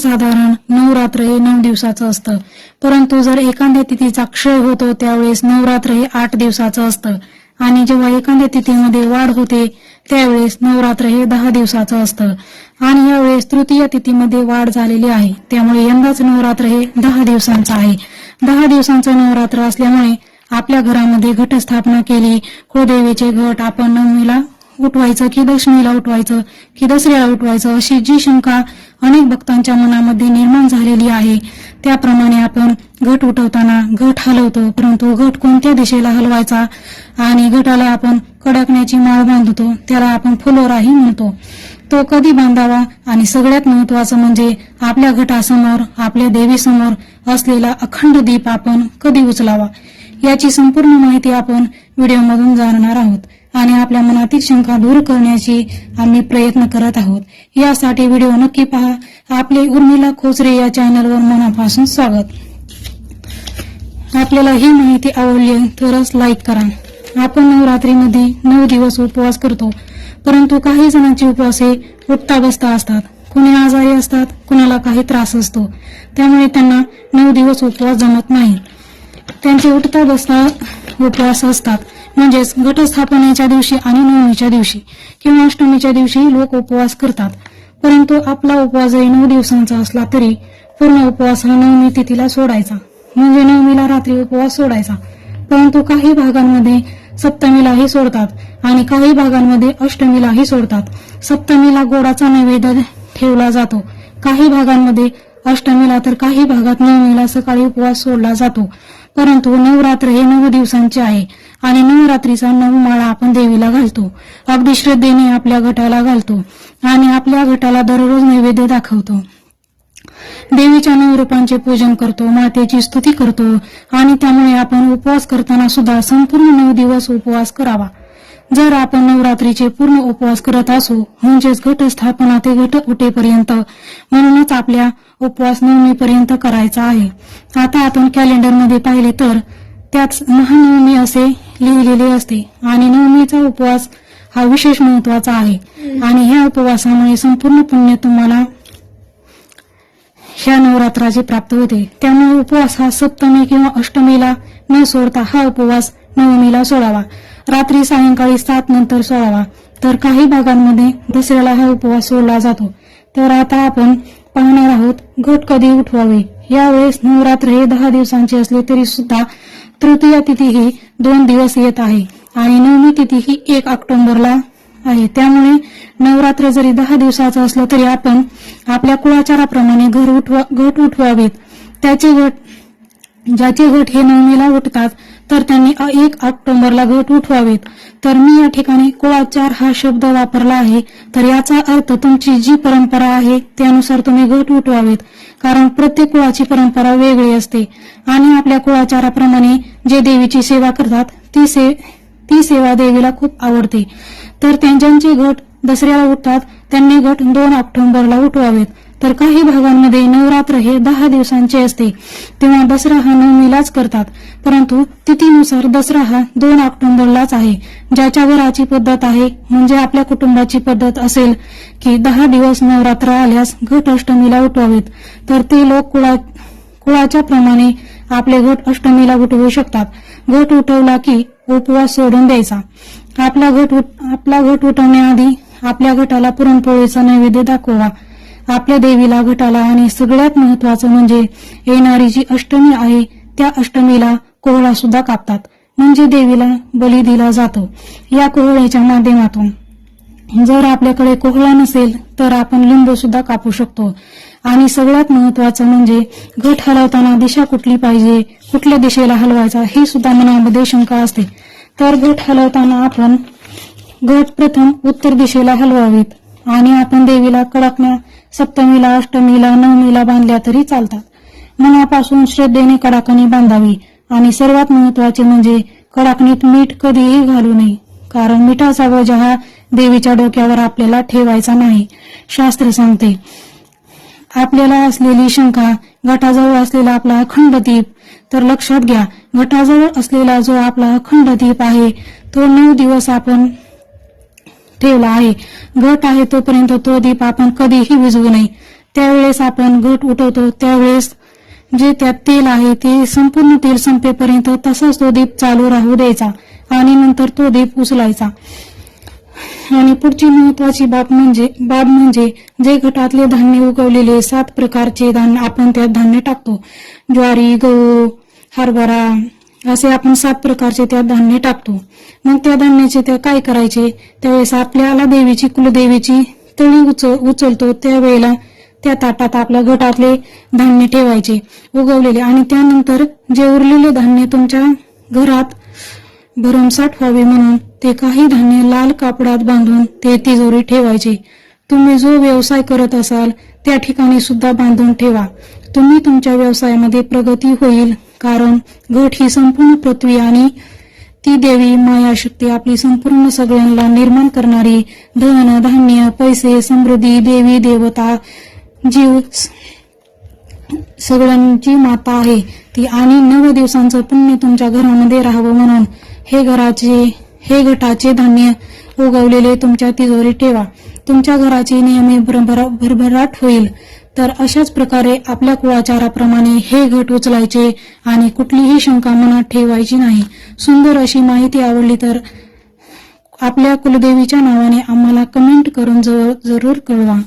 सर्वसाधारण नवरात्र हे नऊ दिवसाचं असतं. परंतु जर एखाद्या तिथीचा क्षय होतो त्यावेळेस नवरात्र हे आठ दिवसाचं असतं. आणि जेव्हा एखाद्या तिथीमध्ये वाढ होते त्यावेळेस नवरात्र हे दहा दिवसाचं असतं. आणि यावेळेस तृतीय तिथीमध्ये वाढ झालेली आहे. त्यामुळे यंदाच नवरात्र हे दहा दिवसांचं आहे. दहा दिवसांचं नवरात्र असल्यामुळे आपल्या घरामध्ये घटस्थापना केली कुळदेवीचे घट आपण नवमीला उठवायचं की लक्ष्मीला उठवायचं की दसऱ्याला उठवायचं अशी जी शंका अनेक भक्तांच्या मनामध्ये निर्माण झालेली आहे त्याप्रमाणे आपण घट उठवताना घट हलवतो परंतु घट कोणत्या दिशेला हलवायचा आणि घटाला आपण कडकण्याची माळ बांधतो त्याला आपण फुलोराही म्हणतो. तो कधी बांधावा आणि सगळ्यात महत्वाचं म्हणजे आपल्या घटासमोर आपल्या देवीसमोर असलेला अखंड दीप आपण कधी उचलावा याची संपूर्ण माहिती आपण व्हिडिओमधून जाणणार आहोत. आणि आपल्या मनातील शंका दूर करण्याची आम्ही प्रयत्न करत आहोत. यासाठी व्हिडिओ नक्की पहा. आपले उर्मिला खोचरे या चॅनलवर मनापासून स्वागत. आपल्याला ही माहिती आवडली तरच लाईक करा. आपण नवरात्रीमध्ये नऊ दिवस उपवास करतो. परंतु काही जणांची उपवास हे उठता बसता असतात. कुणी आजारी असतात कुणाला काही त्रास असतो. त्यामुळे त्यांना नऊ दिवस उपवास जमत नाही. त्यांचे उठता बसता उपवास असतात. म्हणजेच घटस्थापनेच्या दिवशी आणि नवमीच्या दिवशी किंवा अष्टमीच्या दिवशी लोक उपवास करतात. परंतु आपला उपवास जरी नऊ दिवसांचा असला तरी पूर्ण उपवास हा नवमी तिथीला सोडायचा. म्हणजे नवमीला रात्री उपवास सोडायचा. परंतु काही भागांमध्ये सप्तमीलाही सोडतात आणि काही भागांमध्ये अष्टमीलाही सोडतात. सप्तमीला गोडाचा नैवेद्य ठेवला जातो. काही भागांमध्ये अष्टमीला तर काही भागात नवमीला सकाळी उपवास सोडला जातो. परंतु नवरात्र हे नऊ दिवसांचे आहे आणि नवरात्रीचा नऊ माळा आपण देवीला घालतो. अगदी श्रद्धेने आपल्या गटाला घालतो आणि आपल्या गटाला दररोज नैवेद्य दाखवतो. देवीच्या नऊ रूपांचे पूजन करतो मातेची स्तुती करतो आणि त्यामुळे आपण उपवास करताना सुद्धा संपूर्ण नऊ दिवस उपवास करावा. जर आपण नवरात्रीचे पूर्ण उपवास करत असू म्हणजेच घटस्थापना ते घट उठेपर्यंत म्हणूनच आपल्या उपवास नवमीपर्यंत करायचा आहे. आता आपण कॅलेंडरमध्ये पाहिले तर त्यात महानवमी असे लिहिलेले असते आणि नवमीचा उपवास हा विशेष महत्त्वाचा आहे. आणि ह्या उपवासामुळे संपूर्ण पुण्य तुम्हाला ह्या नवरात्राची प्राप्त होते. त्यामुळे उपवास हा सप्तमी किंवा अष्टमीला न सोडता हा उपवास नवमीला सोडावा. रात्री सायंकाळी सात नंतर सोडावा. तर काही भागांमध्ये दसऱ्याला हा उपवास सोडला जातो. तर आता आपण पाहणार आहोत. घट कधी उठवावे? यावेळेस नवरात्र हे दहा दिवसांचे असले तरी सुद्धा तृतीय तिथी ही दोन दिवस येत आहे आणि नवमी तिथी ही एक ऑक्टोबरला आहे. त्यामुळे नवरात्र जरी दहा दिवसाचं असलं तरी आपण आपल्या कुळाचाराप्रमाणे घर उठवा घट उठवावेत. त्याचे घट ज्याचे घट हे नवमीला उठतात तर त्यांनी एक ऑक्टोबरला घट उठवावेत. तर मी या ठिकाणी कुळाचार हा शब्द वापरला आहे तर याचा अर्थ तुमची जी परंपरा आहे त्यानुसार तुम्ही घट उठवावेत. कारण प्रत्येक कुळाची परंपरा वेगळी असते. आणि आपल्या कुळाचाराप्रमाणे जे देवीची सेवा करतात ती से ती सेवा देवीला खूप आवडते. तर त्यांच्यांचे घट दसऱ्याला उठतात त्यांनी घट दोन ऑक्टोबरला उठवावेत. तर काही भागांमध्ये नवरात्र हे दहा दिवसांचे असते. तेव्हा दसरा हा नवमीलाच करतात. परंतु तिथीनुसार दसरा हा दोन ऑक्टोबरलाच आहे. ज्याच्या घराची पद्धत आहे म्हणजे आपल्या कुटुंबाची पद्धत असेल की दहा दिवस नवरात्र आल्यास घट अष्टमीला उठवावेत. तर ते लोक कुळा कुळाच्या प्रमाणे आपले घट अष्टमीला उठवू शकतात. घट उठवला की उपवास सोडून द्यायचा. आपला घट उठ- आपला घट उठवण्याआधी आपल्या गटाला पुरणपोळीचा नैवेद्य दाखवा. आपल्या देवीला गटाला आणि सगळ्यात महत्वाचं म्हणजे येणारी जी अष्टमी आहे त्या अष्टमीला कोहळा सुद्धा कापतात. म्हणजे देवीला बली दिला जातो. या कोहळ्याच्या माध्यमातून जर आपल्याकडे कोहळा नसेल तर आपण लिंबू सुद्धा कापू शकतो. आणि सगळ्यात महत्वाचं म्हणजे घट हलवताना दिशा कुठली पाहिजे कुठल्या दिशेला हलवायचा हे सुद्धा मनामध्ये शंका असते. तर घट हलवताना आपण घट प्रथम उत्तर दिशेला हलवावीत. आणि आपण देवीला कडकण्या सप्तमीला अष्टमीला नवमीला बांधल्या तरी चालतात. मनापासून श्रद्धेने कडाकणी बांधावी. आणि सर्वात महत्त्वाचे म्हणजे कडाकणीत मीठ कधीही घालू नये. कारण मिठाचा बोजा हा देवीच्या डोक्यावर आपल्याला ठेवायचा नाही. शास्त्र सांगते आपल्याला असलेली शंका गटाजवळ असलेला आपला अखंड दीप तर लक्षात घ्या गटाजवळ असलेला जो आपला अखंड दीप आहे तो नऊ दिवस आपण ठेवला आहे. घट आहे तोपर्यंत तो दीप आपण कधीही विजवू नये. त्यावेळेस आपण घट उठवतो. त्यावेळेस जे त्यात तेल आहे ते संपूर्ण तेल संपेपर्यंत तसाच तो दीप चालू राहू द्यायचा आणि नंतर तो दीप उचलायचा. आणि पुढची महत्वाची बाब म्हणजे बाब म्हणजे जे घटातले धान्य उगवलेले सात प्रकारचे धान्य आपण त्यात धान्य टाकतो. ज्वारी गहू हरभरा असे आपण सात प्रकारचे त्यात धान्य टाकतो. मग त्या धान्याचे त्या काय करायचे? त्यावेळेस आपल्याला देवीची कुलदेवीची तळी उच उचलतो. त्यावेळेला त्या ताटात आपल्या घटातले धान्य ठेवायचे उगवलेले. आणि त्यानंतर जे उरलेले धान्य तुमच्या घरात भरमसाठ व्हावे म्हणून ते काही धान्य लाल कापडात बांधून ते तिजोरी ठेवायचे. तुम्ही जो व्यवसाय करत असाल त्या ठिकाणी सुद्धा बांधून ठेवा. तुम्ही तुमच्या व्यवसायामध्ये प्रगती होईल. कारण घट ही संपूर्ण पृथ्वी आणि ती देवी माया शक्ती आपली संपूर्ण सगळ्यांना निर्माण करणारी धन धान्य पैसे समृद्धी देवी देवता जीव सगळ्यांची माता आहे. ती आणि नव दिवसांचं पुण्य तुमच्या घरामध्ये राहावं म्हणून हे घराचे हे घटाचे धान्य उगवलेले तुमच्या तिजोरी ठेवा. तुमच्या घराची नियमित भरभराट होईल. तर अशाच प्रकारे आपल्या कुळाचाराप्रमाणे हे घट उचलायचे आणि कुठलीही शंका मनात ठेवायची नाही. सुंदर अशी माहिती आवडली तर आपल्या कुलदेवीच्या नावाने आम्हाला कमेंट करून जरूर कळवा.